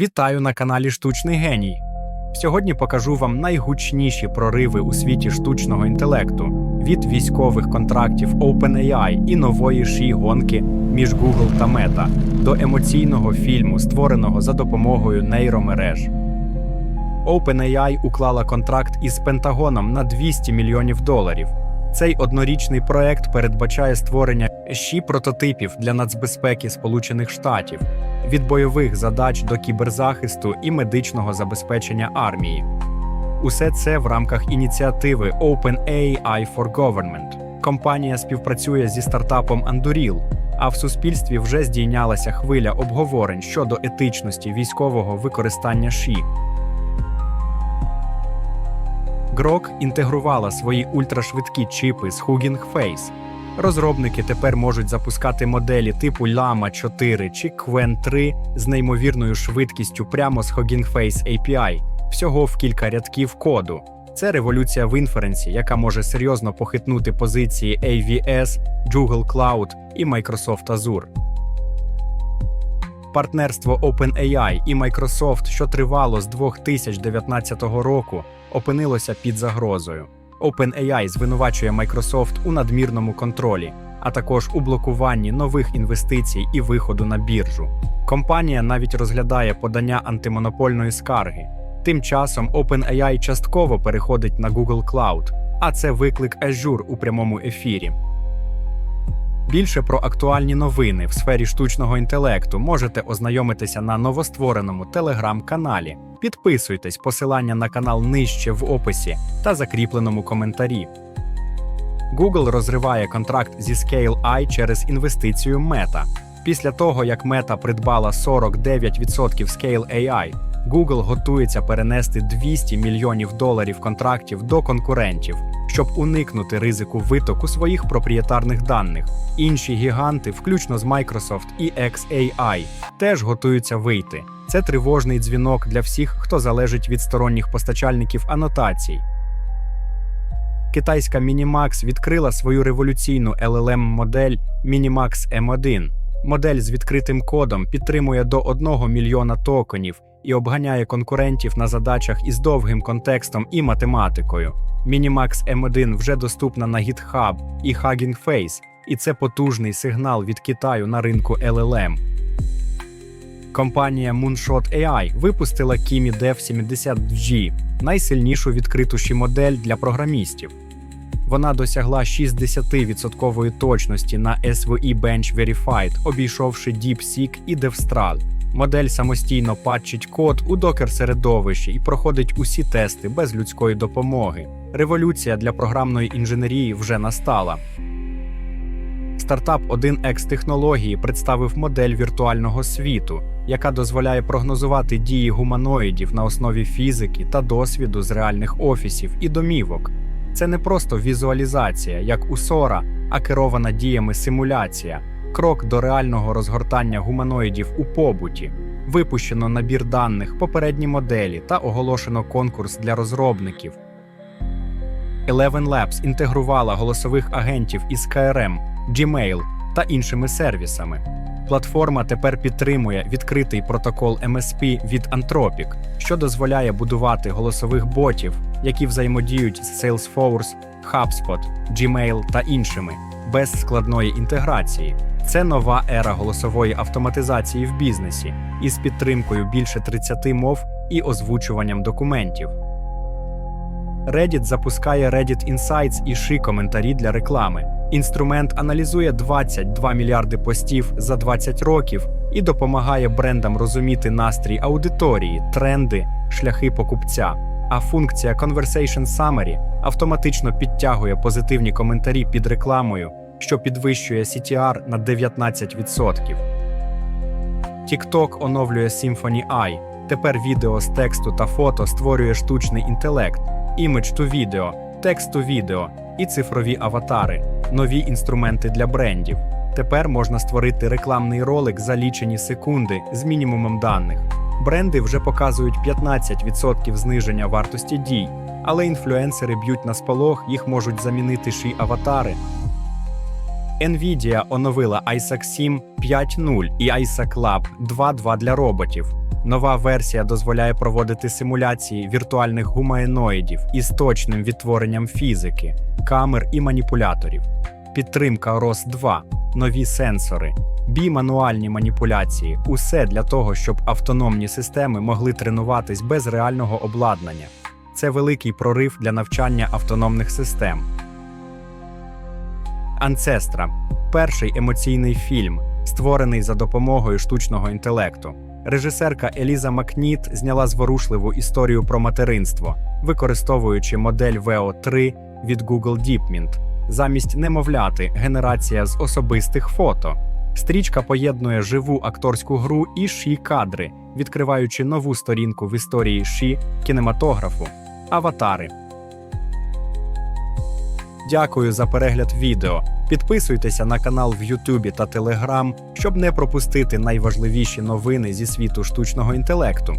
Вітаю на каналі Штучний Геній. Сьогодні покажу вам найгучніші прориви у світі штучного інтелекту від військових контрактів OpenAI і нової ші гонки між Google та Meta до емоційного фільму, створеного за допомогою нейромереж. OpenAI уклала контракт із Пентагоном на 200 мільйонів доларів. Цей однорічний проект передбачає створення щі прототипів для нацбезпеки Сполучених Штатів від бойових задач до кіберзахисту і медичного забезпечення армії. Усе це в рамках ініціативи OpenAI for Government. Компанія співпрацює зі стартапом Anduril, а в суспільстві вже здійнялася хвиля обговорень щодо етичності військового використання ШІ. Grok інтегрувала свої ультрашвидкі чіпи з Hugging Face. Розробники тепер можуть запускати моделі типу Llama 4 чи Qwen 3 з неймовірною швидкістю прямо з Hugging Face API, всього в кілька рядків коду. Це революція в інференсі, яка може серйозно похитнути позиції AWS, Google Cloud і Microsoft Azure. Партнерство OpenAI і Microsoft, що тривало з 2019 року, опинилося під загрозою. OpenAI звинувачує Microsoft у надмірному контролі, а також у блокуванні нових інвестицій і виходу на біржу. Компанія навіть розглядає подання антимонопольної скарги. Тим часом OpenAI частково переходить на Google Cloud, а це виклик Azure у прямому ефірі. Більше про актуальні новини в сфері штучного інтелекту можете ознайомитися на новоствореному телеграм-каналі. Підписуйтесь, посилання на канал нижче в описі та закріпленому коментарі. Google розриває контракт зі Scale.ai через інвестицію Meta. Після того, як Meta придбала 49% Scale.ai, Google готується перенести 200 мільйонів доларів контрактів до конкурентів, щоб уникнути ризику витоку своїх проприєтарних даних. Інші гіганти, включно з Microsoft і XAI, теж готуються вийти. Це тривожний дзвінок для всіх, хто залежить від сторонніх постачальників анотацій. Китайська Minimax відкрила свою революційну LLM-модель Minimax M1. Модель з відкритим кодом підтримує до 1 мільйона токенів і обганяє конкурентів на задачах із довгим контекстом і математикою. Minimax M1 вже доступна на GitHub і Hugging Face, і це потужний сигнал від Китаю на ринку LLM. Компанія Moonshot AI випустила Kimi Dev 70G, найсильнішу відкритуші модель для програмістів. Вона досягла 60% точності на SVE Bench Verified, обійшовши DeepSeek і DevStral. Модель самостійно патчить код у докер-середовищі і проходить усі тести без людської допомоги. Революція для програмної інженерії вже настала. Стартап 1X технології представив модель віртуального світу, яка дозволяє прогнозувати дії гуманоїдів на основі фізики та досвіду з реальних офісів і домівок. Це не просто візуалізація, як у Сора, а керована діями симуляція, крок до реального розгортання гуманоїдів у побуті. Випущено набір даних, попередні моделі та оголошено конкурс для розробників. Eleven Labs інтегрувала голосових агентів із KRM, Gmail та іншими сервісами. Платформа тепер підтримує відкритий протокол MSP від Anthropic, що дозволяє будувати голосових ботів, які взаємодіють з Salesforce, HubSpot, Gmail та іншими, без складної інтеграції. Це нова ера голосової автоматизації в бізнесі із підтримкою більше 30 мов і озвучуванням документів. Reddit запускає Reddit Insights і ши коментарі для реклами. Інструмент аналізує 22 мільярди постів за 20 років і допомагає брендам розуміти настрій аудиторії, тренди, шляхи покупця. А функція Conversation Summary автоматично підтягує позитивні коментарі під рекламою, що підвищує CTR на 19%. TikTok оновлює Symphony AI. Тепер відео з тексту та фото створює штучний інтелект, імідж to відео, текст to відео і цифрові аватари, нові інструменти для брендів. Тепер можна створити рекламний ролик за лічені секунди з мінімумом даних. Бренди вже показують 15% зниження вартості дій, але інфлюенсери б'ють на сполох, їх можуть замінити ші аватари. Nvidia оновила Isaac 7 5.0 і Isaac Lab 2.2 для роботів. Нова версія дозволяє проводити симуляції віртуальних гумаєноїдів із точним відтворенням фізики, камер і маніпуляторів. Підтримка ROS 2, нові сенсори, бімануальні маніпуляції усе для того, щоб автономні системи могли тренуватись без реального обладнання. Це великий прорив для навчання автономних систем. Анцестра перший емоційний фільм, створений за допомогою штучного інтелекту. Режисерка Еліза Макніт зняла зворушливу історію про материнство, використовуючи модель VO3 від Google DeepMind. Замість немовляти генерація з особистих фото. Стрічка поєднує живу акторську гру і ші кадри, відкриваючи нову сторінку в історії ші кінематографу. Аватари. Дякую за перегляд відео. Підписуйтеся на канал в Ютубі та Телеграм, щоб не пропустити найважливіші новини зі світу штучного інтелекту.